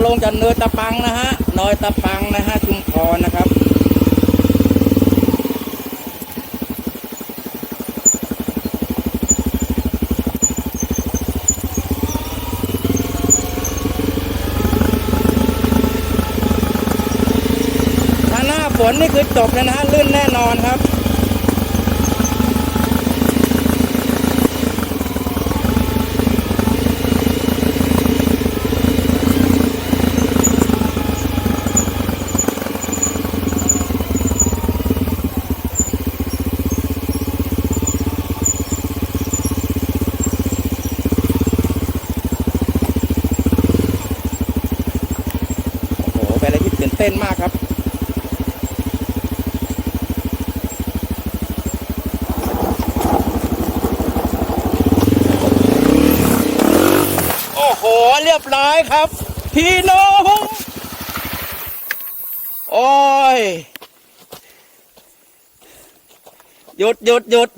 จะลงจากเนินตะปังนะฮะนอยตะปังนะฮะชุมพรนะครับ ถ้าหน้าฝนนี่คือจบเลยนะฮะลื่นแน่นอนครับ โอ้โห เต้นมากครับ โอ้โห เรียบร้อยครับ พี่น้องโอ้ย หยุดหยุดหยุด